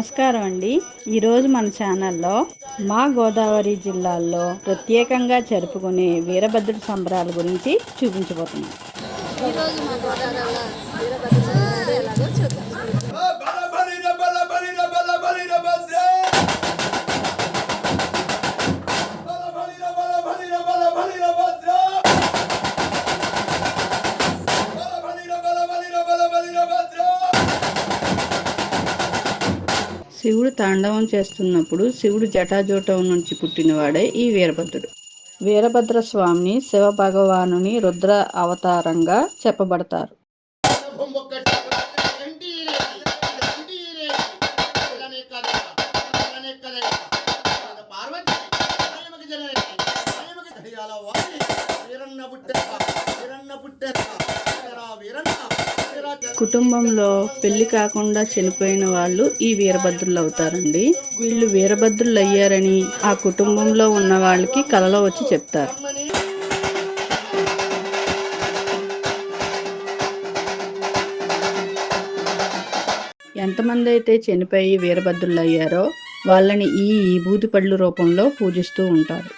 నమస్కారం అండి. ఈరోజు మన ఛానల్లో మా గోదావరి జిల్లాల్లో ప్రత్యేకంగా జరుపుకునే వీరభద్రుడి సంబరాల గురించి చూపించబోతున్నాం. ఈరోజు మా గోదావరిలో శివుడు తాండవం చేస్తున్నప్పుడు శివుడు జటాజూటం నుంచి పుట్టినవాడే ఈ వీరభద్రుడు. వీరభద్ర స్వామిని శివ భగవానుని రుద్ర అవతారంగా చెప్పబడతారు. పుట్టారా కుటుంబంలో పెళ్ళి కాకుండా చనిపోయిన వాళ్ళు ఈ వీరభద్రులు అవుతారండి వీళ్ళు వీరభద్రులు అయ్యారని ఆ కుటుంబంలో ఉన్న వాళ్ళకి కలలో వచ్చి చెప్తారు. ఎంతమంది అయితే చనిపోయి వీరభద్రులు అయ్యారో వాళ్ళని ఈ విభూతి పళ్ళు రూపంలో పూజిస్తూ ఉంటారు.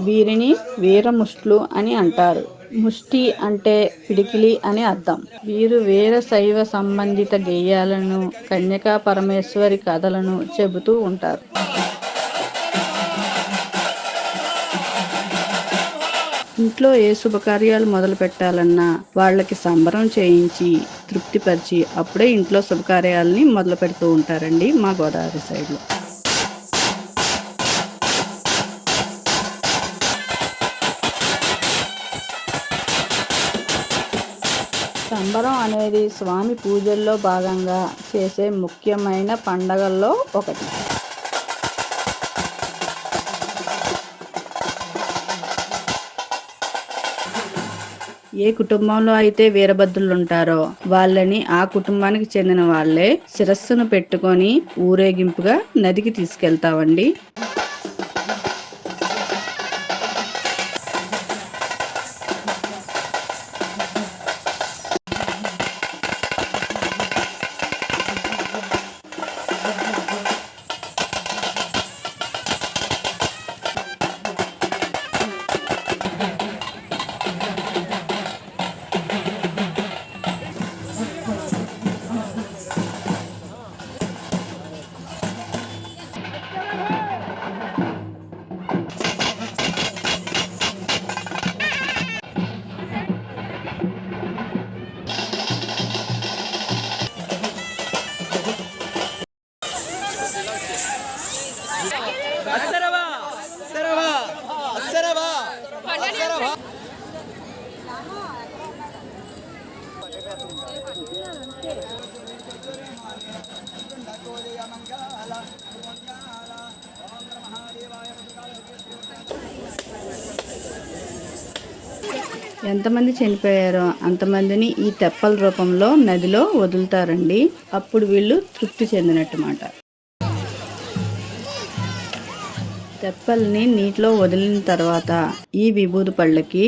వీరిని వీరముష్ట్లు అని అంటారు. ముష్టి అంటే పిడికిలి అని అర్థం. వీరు వీర శైవ సంబంధిత గేయాలను కన్యకా పరమేశ్వరి కథలను చెబుతూ ఉంటారు. ఇంట్లో ఏ శుభకార్యాలు మొదలు పెట్టాలన్నా వాళ్ళకి సంబరం చేయించి తృప్తిపరిచి అప్పుడే ఇంట్లో శుభకార్యాలని మొదలు పెడుతూ ఉంటారండి మా గోదావరి సైడ్లో. సంబరం అనేది స్వామి పూజల్లో భాగంగా చేసే ముఖ్యమైన పండగల్లో ఒకటి. ఏ కుటుంబంలో అయితే వీరభద్రులు ఉంటారో వాళ్ళని ఆ కుటుంబానికి చెందిన వాళ్ళే శిరస్సును పెట్టుకొని ఊరేగింపుగా నదికి తీసుకెళ్తామండి ఎంతమంది చనిపోయారో అంతమందిని ఈ తెప్పల రూపంలో నదిలో వదులుతారండి. అప్పుడు వీళ్ళు తృప్తి చెందినట్టు తెప్పల్ని నీటిలో వదిలిన తర్వాత ఈ విభూది పళ్ళకి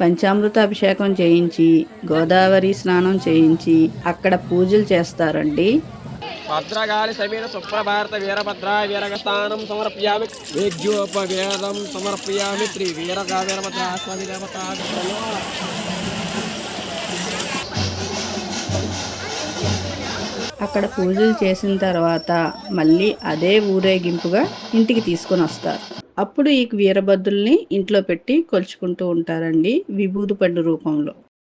పంచామృత అభిషేకం చేయించి గోదావరి స్నానం చేయించి అక్కడ పూజలు చేస్తారండి. భద్రకాళి సమీర సుప్రభారత వీరభద్రాయ వీరగస్థానం సమర్పయామి. వేద్యోపవేదం సమర్పయామి. శ్రీ వీరగా వీరభద్ర స్వామి దేవత అక్కడ పూజలు చేసిన తర్వాత మళ్ళీ అదే ఊరేగింపుగా ఇంటికి తీసుకొని వస్తారు. అప్పుడు ఈ వీరభద్రుల్ని ఇంట్లో పెట్టి కొలుచుకుంటూ ఉంటారండి విభూది పండు రూపంలో.